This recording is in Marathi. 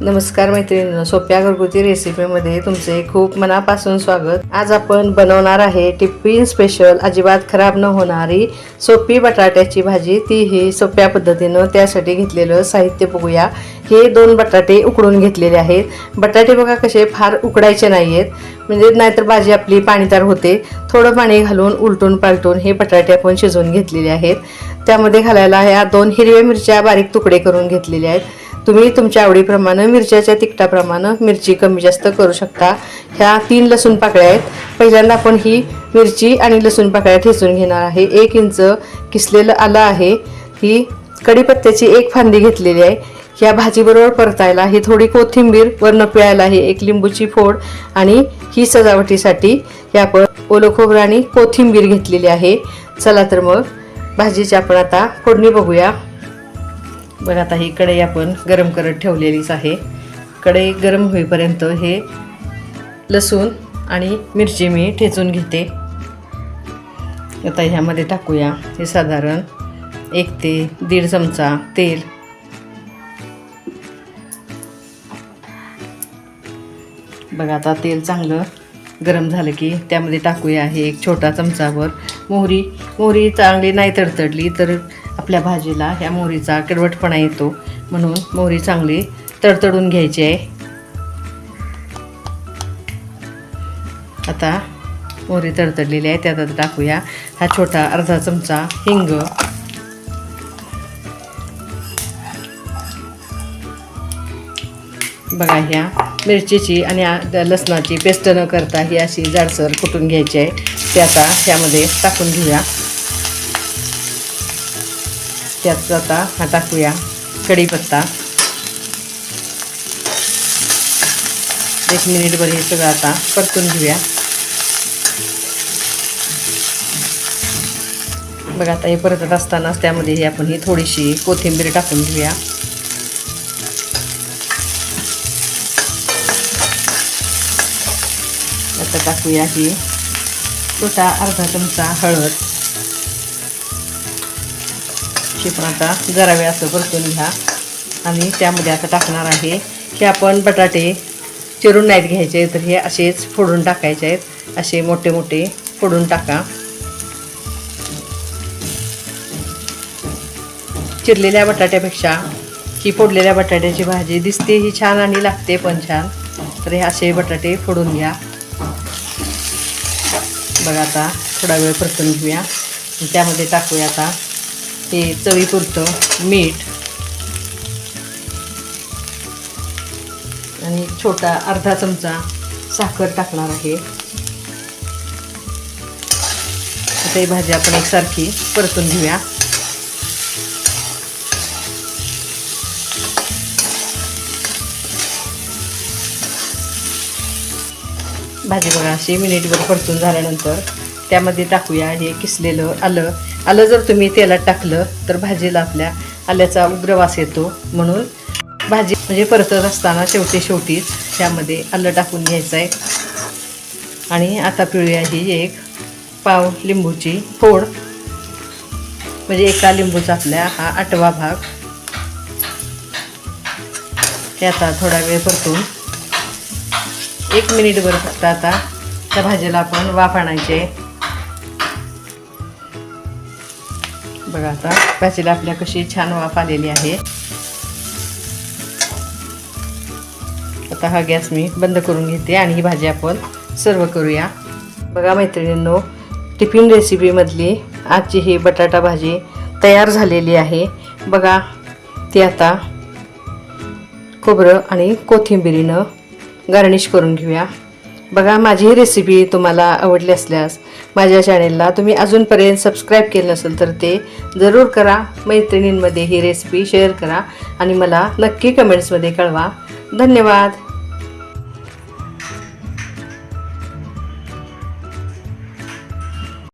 नमस्कार मैत्रिणींनो सोप्या घरगुती रेसिपीमध्ये तुमचे खूप मनापासून स्वागत. आज आपण बनवणार आहे टिफिन स्पेशल अजिबात खराब न होणारी सोपी बटाट्याची भाजी. तीही सोप्या पद्धतीनं त्यासाठी घेतलेलं साहित्य बघूया. हे दोन बटाटे उकडून घेतलेले आहेत. बटाटे बघा कसे फार उकडायचे नाही आहेत म्हणजे नाहीतर भाजी आपली पाणीदार होते. थोडं पाणी घालून उलटून पालटून हे बटाटे आपण शिजवून घेतलेले आहेत. त्यामध्ये घालायला ह्या दोन हिरव्या मिरच्या बारीक तुकडे करून घेतलेल्या आहेत. तुम्ही तुमच्या आवडीप्रमाणे मिरच्याच्या तिखटाप्रमाणे मिरची कमी जास्त करू शकता. ह्या तीन लसूण पाकळ्या आहेत. पहिल्यांदा आपण ही मिरची आणि लसूण पाकळ्या ठेचून घेणार आहे. एक इंच किसलेलं आलं आहे. ही कढीपत्त्याची एक फांदी घेतलेली आहे. ह्या भाजीबरोबर परतायला ही थोडी कोथिंबीर वर्ण पिळायला आहे. एक लिंबूची फोड आणि ही सजावटीसाठी हे आपण ओलं खोबरं आणि कोथिंबीर घेतलेली आहे. चला तर मग भाजीची आपण आता फोडणी बघूया. बघा आता ही कढई आपण गरम करत ठेवलेलीच आहे. कढई गरम होईपर्यंत हे लसूण आणि मिरची मी ठेचून घेते. आता ह्यामध्ये टाकूया हे साधारण एक ते दीड चमचा तेल. बघा आता तेल चांगलं गरम झालं की त्यामध्ये टाकूया हे एक छोटा चमचावर मोहरी मोहरी चांगली नाही तडतडली तर आपल्या भाजीला ह्या मोहरीचा कडवटपणा येतो. म्हणून मोहरी चांगली तडतडून घ्यायची आहे. आता मोहरी तडतडलेली आहे त्यात आता टाकूया हा छोटा अर्धा चमचा हिंग. बघा ह्या मिरचीची आणि लसणाची पेस्ट न करता ही अशी जाडसर कुटून घ्यायची आहे. ते आता ह्यामध्ये टाकून घेऊया. त्यात आता हा टाकूया कढीपत्ता. एक मिनिटभर हे सगळं आता परतून घेऊया. बघा आता हे परतत असतानाच त्यामध्ये हे आपण ही थोडीशी कोथिंबीर टाकून घेऊया. आता टाकूया ही छोटा अर्धा चमचा हळद. हे पण आता जरावेळ असं परतून घ्या. आणि त्यामध्ये आता टाकणार आहे हे आपण बटाटे चिरून नाहीत घ्यायचे तर हे असेच फोडून टाकायचे आहेत. असे मोठे मोठे फोडून टाका. चिरलेल्या बटाट्यापेक्षा ही फोडलेल्या बटाट्याची भाजी दिसते ही छान आणि लागते पण छान. तर हे असे बटाटे फोडून घ्या. बघा आता थोडा वेळ परतून घेऊया. त्यामध्ये टाकूया आता हे चवीपुरतं मीठ. आणि छोटा अर्धा चमचा साखर टाकणार आहे. आता ही भाजी आपण एकसारखी परतून घेऊया. भाजी बघा अशी मिनिटभर परतून झाल्यानंतर त्यामध्ये टाकूया. हे किसलेलं आलं. आलं जर तुम्ही तेलात टाकलं तर भाजीला आपल्या आल्याचा उग्र वास येतो. म्हणून भाजी म्हणजे परतत असताना शेवटी शेवटीच त्यामध्ये आलं टाकून घ्यायचं आहे आणि आता पिळूया ही एक पाव लिंबूची फोड. म्हणजे एका लिंबूचा आपल्या हा आठवा भाग. ते आता थोडा वेळ परतून एक मिनिटभर फक्त आता त्या भाजीला आपण वाफ आणायचे बघा आता भाजीला आपल्या कशी छान वाफ आलेली आहे. आता हा गॅस मी बंद करून घेते आणि ही भाजी आपण सर्व करूया. बघा मैत्रिणींनो टिफिन रेसिपीमधली आजची ही बटाटा भाजी तयार झालेली आहे. बघा ती आता खोबरं आणि कोथिंबिरीनं गार्निश करून घेऊया. बघा माझी ही रेसिपी तुम्हाला आवडली असल्यास माझ्या चॅनेलला तुम्ही अजूनपर्यंत सबस्क्राईब केलं नसेल तर ते जरूर करा. मैत्रिणींमध्ये ही रेसिपी शेअर करा आणि मला नक्की कमेंट्समध्ये कळवा. धन्यवाद.